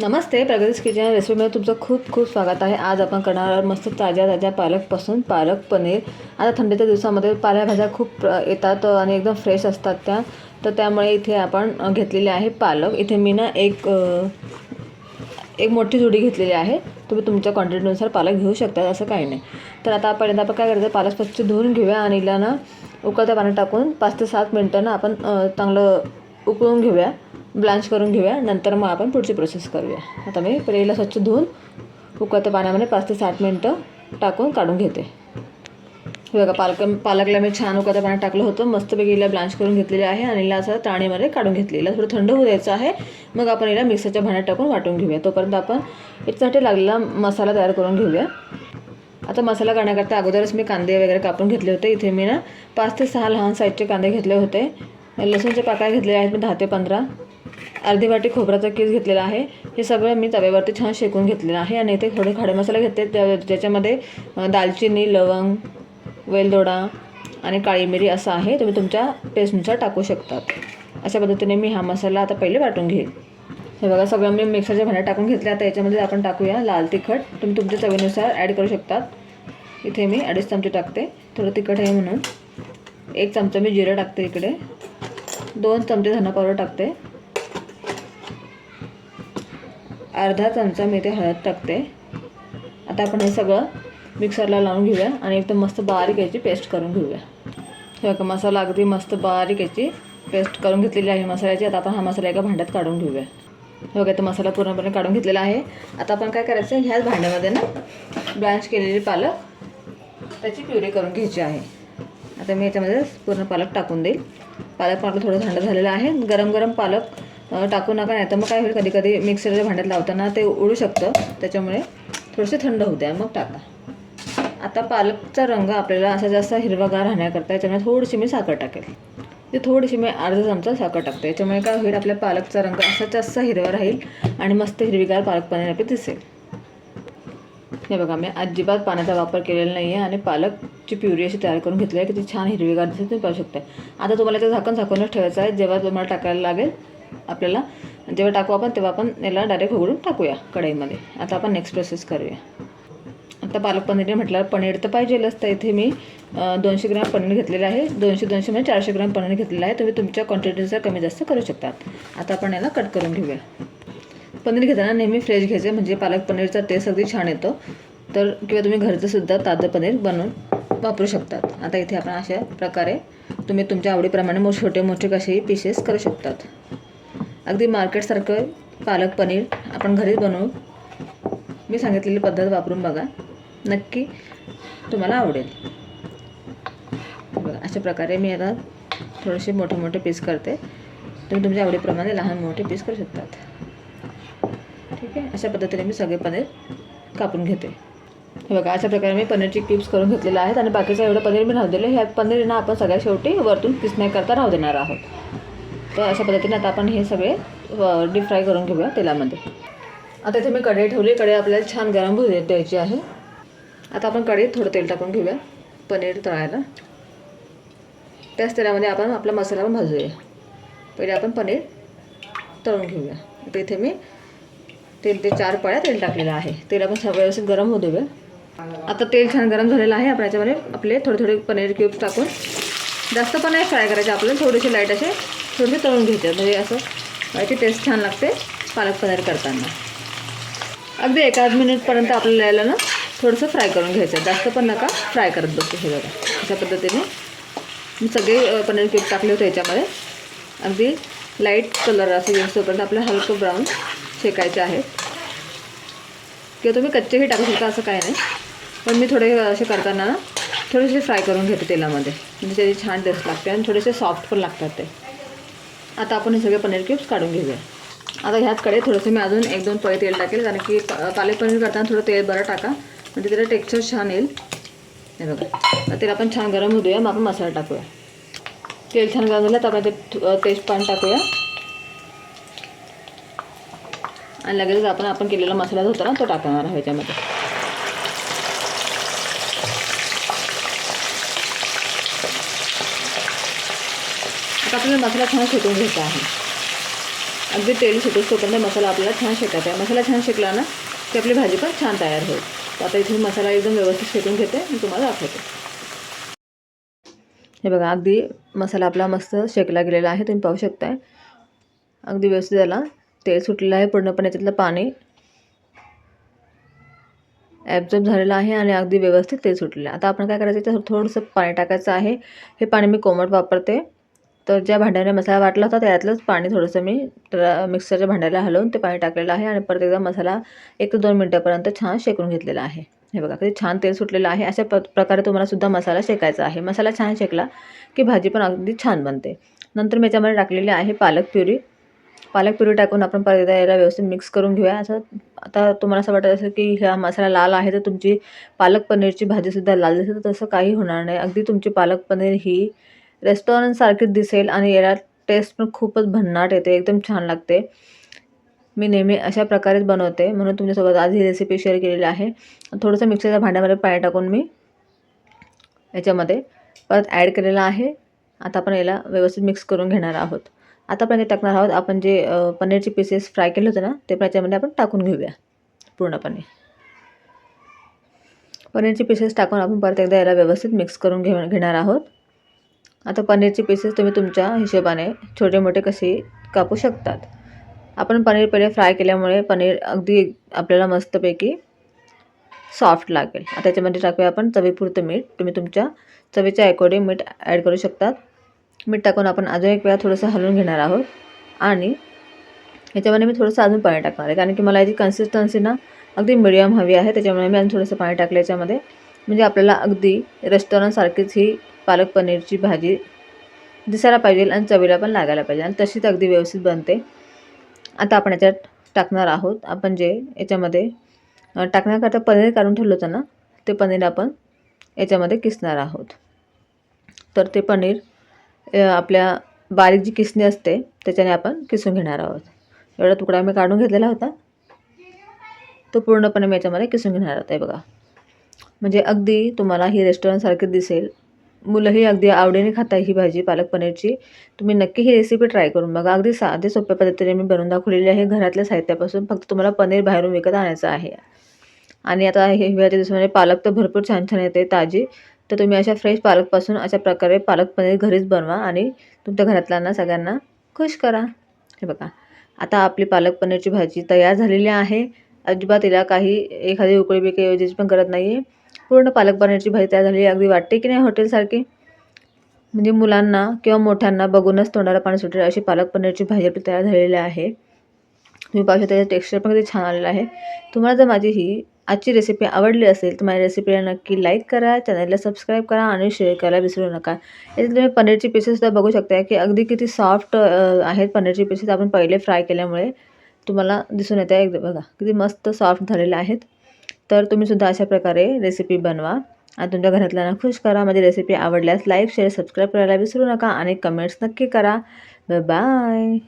नमस्ते प्रगतीस kitchen रेसिपीमध्ये तुमचं खूप खूप स्वागत आहे. आज आपण करणार आहोत मस्त ताज्या ताज्या पालकपासून पालक पनीर. आता थंडीच्या दिवसामध्ये पालेभाज्या खूप येतात आणि एकदम फ्रेश असतात त्या. तर त्यामुळे इथे आपण घेतलेले आहे पालक. इथे मी ना एक एक मोठी जुडी घेतलेली आहे. तुम्ही तुमच्या क्वांटिटीनुसार पालक घेऊ शकता असं काही नाही. तर आता आपण आपण काय करायचं पालक स्वच्छ धुवून घेऊया आणि हिला ना उकळत्या पाण्यात टाकून पाच ते सात मिनटं ना आपण चांगलं उकळून घेऊया. ब्लांच करून घेऊया. नंतर मग आपण पुढची प्रोसेस करूया. आता मी पहिले स्वच्छ धुवून उकळत्या पाण्यामध्ये पाच ते सात मिनटं टाकून काढून घेते. हे बघा पालक पालकला मी छान उकळत्या पाण्यात टाकलं होतं. मस्तपैकी हिला ब्लांच करून घेतलेली आहे आणि हिला असं ताणीमध्ये काढून घेतलेलं. थोडं थंड होऊ द्यायचं आहे. मग आपण हिला मिक्सरच्या भांड्यात टाकून वाटून घेऊया. तोपर्यंत आपण याच्यासाठी लागलेला मसाला तयार करून घेऊया. आता मसाला करण्याकरता अगोदरच मी कांदे वगैरे कापून घेतले होते. इथे मी ना पाच ते सहा लहान साईजचे कांदे घेतले होते. लसूणचे पाकळ्या घेतलेले आहेत मी दहा ते पंधरा. अर्धी वाटी खोबऱ्याचा कीस घेतलेला आहे. हे सगळं मी तव्यावरती छान शेकून घेतलेलं आहे आणि इथे थोडे खडे मसाले घेतले त्या- ज्याच्यामध्ये दालचिनी लवंग वेलदोडा आणि काळी मिरी असं आहे तुम्ही तुमच्या टेस्टनुसार टाकू शकतात. अशा पद्धतीने मी हा मसाला आता पहिले वाटून घेईन. हे बघा सगळं मी मिक्सरच्या भांड्यात टाकून घेतल्या आता याच्यामध्ये आपण टाकूया लाल तिखट. तुम्ही तुमच्या चवीनुसार ॲड करू शकतात. इथे मी अडीच चमचे टाकते. थोडं तिखट आहे म्हणून. एक चमचा मी जिरं टाकते इकडे. दोन चमचे धना पावडर टाकते. अर्धा चमचा मी ते हळद टाकते. आता आपण हे सगळं मिक्सरला लावून घेऊया आणि एकदम मस्त बारीक याची पेस्ट करून घेऊया. हे बघा मसाला अगदी मस्त बारीक याची पेस्ट करून घेतलेली आहे मसाल्याची. आता आपण हा मसाला एका भांड्यात काढून घेऊया. हे बघा तो मसाला पूर्णपणे काढून घेतलेला आहे. आता आपण काय करायचं ह्याच भांड्यामध्ये ना ब्लँच केलेली पालक त्याची प्युरी करून घ्यायची आहे. आता मी याच्यामध्ये पूर्ण पालक टाकून देईल. पालक आपलं थोडं थंड झालेलं आहे. गरम गरम पालक टाकू नका नाही तर मग काय होईल कधी कधी मिक्सरच्या भांड्यात लावताना ते उडू शकतं. त्याच्यामुळे थोडेसे थंड होऊ द्या मग टाका. आता पालकचा रंग आपल्याला असा जास्त हिरवागार राहण्याकरता याच्यामुळे थोडीशी मी साखर टाकेल. ते थोडीशी मी अर्धा चमचा साखर टाकते. याच्यामुळे काय होईल आपल्या पालकचा रंग असा जास्त हिरवा राहील आणि मस्त हिरवीगार पालक पनीर आपली दिसेल. हे बघा मी अजिबात पाण्याचा वापर केलेला नाही आहे आणि पालकची प्युरी अशी तयार करून घेतली आहे. की ती छान हिरवीगार दिसते तुम्ही पाहू शकता आता तुम्हाला ते झाकण झाकूनच ठेवायचं आहे. जेव्हा तुम्हाला टाकायला लागेल आपल्याला जेव्हा टाकू आपण तेव्हा आपण याला डायरेक्ट उघडून टाकूया कढईमध्ये. आता आपण नेक्स्ट प्रोसेस करूया. आता पालक पनीर म्हटल्यावर पनीर तर पाहिजेलच. तर इथे मी दोनशे ग्रॅम पनीर घेतलेलं आहे. दोनशे दोनशे म्हणजे चारशे ग्रॅम पनीर घेतलेलं आहे. तुम्ही तुमच्या क्वांटिटीनुसार कमी जास्त करू शकतात आता आपण याला कट करून घेऊया. पनीर घेताना नेहमी फ्रेश घ्यायचे म्हणजे पालक पनीरचा टेस्ट अगदी छान येतो. तर किंवा तुम्ही घरचंसुद्धा ताजं पनीर बनवून वापरू शकतात. आता इथे आपण अशा प्रकारे तुम्ही तुमच्या आवडीप्रमाणे मो छोटे मोठे कसेही पीसेस करू शकतात. अगदी मार्केटसारखं पालक पनीर आपण घरीच बनवू. मी सांगितलेली पद्धत वापरून बघा. नक्की तुम्हाला आवडेल. बघा अशा प्रकारे मी आता थोडेसे मोठे मोठे पीस करते. तुम्ही तुमच्या आवडीप्रमाणे लहान मोठे पीस करू शकतात. ठीक आहे? अशा पद्धतीने मी सगळे पनीर कापून घेते. हे बघा अशा प्रकारे मी पनीरची क्यूब्स करून घेतलेले आहेत आणि बाकीचं एवढं पनीर मी राहू दिलं. ह्या पनीर ना आपण सगळ्या शेवटी वरतून पीस नाही करता राहू देणार आहोत. तर अशा पद्धतीने आता आपण हे सगळे डीप फ्राय करून घेऊया तेलामध्ये. आता इथे मी कढई ठेवली. कढई आपल्याला छान गरम होऊ दे- द्यायची आहे. आता आपण कढईत थोडं तेल टाकून घेऊया. पनीर तळायला. त्याच तेलामध्ये आपण आपला मसाला पण भाजूया. पहिले आपण पनीर तळून घेऊया. आता इथे मी तेल ते चार पळ्या तेल टाकलेलं आहे. तेल आपण सगळं व्यवस्थित गरम होऊ देऊया. आता तेल छान गरम झालेलं आहे. आपण याच्यामध्ये आपले थोडे थोडे पनीर क्यूब्स टाकून जास्त पण नाही फ्राय करायचे. आपल्याला थोडेसे लाइट असे थोडेसे तळून घ्यायचे म्हणजे असं याची टेस्ट छान लागते पालक पनीर करताना. अगदी एकाच मिनिटपर्यंत आपल्याला यायला ना थोडंसं फ्राय करून घ्यायचं जास्त पण नका फ्राय करत बसतो हे बघा. अशा पद्धतीने मी सगळे पनीर क्यूब टाकले होते याच्यामध्ये. अगदी लाइट कलर असं येऊन तोपर्यंत आपल्याला हलकं ब्राऊन शेकायचे आहेत किंवा तुम्ही कच्चेही टाकू शकता असं काही नाही. पण मी थोडे असे करताना ना थोडेसे फ्राय करून घेते तेलामध्ये. म्हणजे त्याची छान टेस्ट लागते आणि थोडेसे सॉफ्ट पण लागतात ते. आता आपण हे सगळे पनीर क्यूब्स काढून घेऊया. आता ह्याचकडे थोडंसं मी अजून एक दोन पळी तेल टाकेल कारण की पालक पनीर करताना थोडं तेल बरं टाका. म्हणजे त्याला टेक्स्चर छान येईल. हे बघा. तेल आपण छान गरम होऊ देऊया मग आपण मसाला टाकूया. तेल छान गरम झालं तर आपण ते तेजपान टाकूया. आणि लगेच आपण आपण केलेला मसाला जो होता ना तो टाकणार आहे ह्याच्यामध्ये आता आपल्याला मसाला छान शेकून घ्यायचा आहे. अगदी तेल सुटूस तोपर्यंत मसाला आपल्याला छान शेकायचा आहे मसाला छान शेकला ना की आपली भाजी पण छान तयार होईल. तर आता इथे मसाला एकदम व्यवस्थित शेकून घेते मी तुम्हाला दाखवते. हे बघा अगदी मसाला आपला मस्त शेकला गेलेला आहे. तुम्ही पाहू शकताय. अगदी व्यवस्थित झाला. तेल सुटलेलं आहे. पूर्णपणे त्यातलं पाणी ॲब्झॉर्ब झालेलं आहे आणि अगदी व्यवस्थित तेल सुटलेलं आहे. आता आपण काय करायचं? तर थोडंसं पाणी टाकायचं आहे. हे पाणी मी कोमट वापरते. तर ज्या भांड्याने मसाला वाटला होता त्यातलंच पाणी थोडंसं मी मिक्सरच्या भांड्याला हलवून ते पाणी टाकलेलं आहे आणि परत एकदा मसाला एक ते दोन मिनटापर्यंत छान शेकून घेतलेला आहे. हे बघा किती छान तेल सुटलेलं आहे. अशा प प्रकारे तुम्हाला सुद्धा मसाला शेकायचा आहे. मसाला छान शेकला की भाजी पण अगदी छान बनते. नंतर मी याच्यामध्ये टाकलेली आहे पालक प्युरी. पालक प्युरी टाकून आपण परत एकदा याला व्यवस्थित मिक्स करून घेऊया. असं आता तुम्हाला असं वाटत असेल की ह्या मसाला लाल आहे तर तुमची पालक पनीरची भाजीसुद्धा लाल दिसते तर तसं काही होणार नाही. अगदी तुमची पालक पनीर ही रेस्टॉरंटसारखीच दिसेल आणि याला टेस्ट पण खूपच भन्नाट येते एकदम छान लागते. मी नेहमी अशा प्रकारेच बनवते म्हणून तुमच्यासोबत आज ही रेसिपी शेअर केलेली आहे. थोडंसं मिक्सरच्या भांड्यामध्ये पाणी टाकून मी याच्यामध्ये परत ॲड केलेलं आहे. आता आपण याला व्यवस्थित मिक्स करून घेणार आहोत. आता आपण हे टाकणार आहोत आपण जे पनीरचे पीसेस फ्राय केले होते ना ते पण याच्यामध्ये आपण टाकून घेऊया पूर्णपणे. पनीरचे पीसेस टाकून आपण परत एकदा याला व्यवस्थित मिक्स करून घेऊ घेणार आहोत. आता पनीरचे पीसेस तुम्ही तुमच्या हिशोबाने छोटे मोठे कसे कापू शकतात. आपण पनीर पहिले फ्राय केल्यामुळे पनीर अगदी आपल्याला मस्तपैकी सॉफ्ट लागेल. आता त्याच्यामध्ये टाकूया आपण चवीपुरतं मीठ. तुम्ही तुमच्या चवीच्या अकॉर्डिंग मीठ ॲड करू शकतात. मीठ टाकून आपण अजून एक वेळा थोडंसं हलवून घेणार आहोत. आणि याच्यामध्ये मी थोडंसं अजून पाणी टाकणार आहे. कारण की मला याची कन्सिस्टन्सी ना अगदी मिडियम हवी आहे. त्याच्यामुळे मी अजून थोडंसं पाणी टाकलं याच्यामध्ये. म्हणजे आपल्याला अगदी रेस्टॉरंटसारखीच ही पालक पनीरची भाजी दिसायला पाहिजे आणि चवीला पण लागायला पाहिजे. आणि तशीच अगदी व्यवस्थित बनते. आता आपण याच्यात टाकणार आहोत. आपण जे याच्यामध्ये टाकण्याकरता पनीर काढून ठेवलं होतं ना ते पनीर आपण याच्यामध्ये किसणार आहोत. तर ते पनीर आपल्या बारीक जी किसणी असते त्याच्याने आपण किसून घेणार आहोत. एवढा तुकडा मी काढून घेतलेला होता. तो पूर्णपणे मी याच्यामध्ये किसून घेणार होता आहे बघा. म्हणजे अगदी तुम्हाला ही रेस्टॉरंटसारखी दिसेल. मुलंही अगदी आवडीने खाता ही भाजी पालक पनीरची. तुम्ही नक्की ही रेसिपी ट्राय करून बघा. अगदी साधे सोप्या पद्धतीने मी बनवून दाखवलेली आहे. घरातल्या साहित्यापासून फक्त तुम्हाला पनीर बाहेरून विकत आणायचं आहे. आणि आता हिवाळ्याच्या दिवसामध्ये पालक तर भरपूर छान छान येते ताजी. तर तुम्ही अशा फ्रेश पालकपासून अशा प्रकारे पालक पनीर घरीच बनवा आणि तुमच्या घरातल्यांना सगळ्यांना खुश करा. हे बघा. आता आपली पालक पनीरची भाजी तयार झालेली आहे. अजिबात तिला काही एखादी उकळी बिकळी योजनेची पण करत नाही आहे पूर्ण पालक पनीरची भाजी तयार झाली अगदी वाटते की नाही हॉटेलसारखी? म्हणजे मुलांना किंवा मोठ्यांना बघूनच तोंडाला पाणी सुटेल अशी पालक पनीरची भाजी आपली तयार झालेली आहे. तुम्ही पाहू शकता त्याचं टेक्स्चर पण किती छान आलेलं आहे. तुम्हाला जर माझी ही आजची रेसिपी आवडली असेल तर माझ्या रेसिपीला नक्की लाईक करा चॅनलला सबस्क्राईब करा आणि शेअर करायला विसरू नका. याच्यात तुम्ही पनीरची पीसेससुद्धा बघू शकता की अगदी किती सॉफ्ट आहेत पनीरची पीसेस आपण पहिले फ्राय केल्यामुळे तुम्हाला दिसून येते. एकदम बघा किती मस्त सॉफ्ट झालेले आहेत. तर तुम्हीसुद्धा अशा प्रकारे रेसिपी बनवा. आणि तुमच्या घरातल्यांना खुश करा. माझी रेसिपी आवडल्यास लाईक शेअर सबस्क्राईब करायला विसरू नका. आणि कमेंट्स नक्की करा. बाय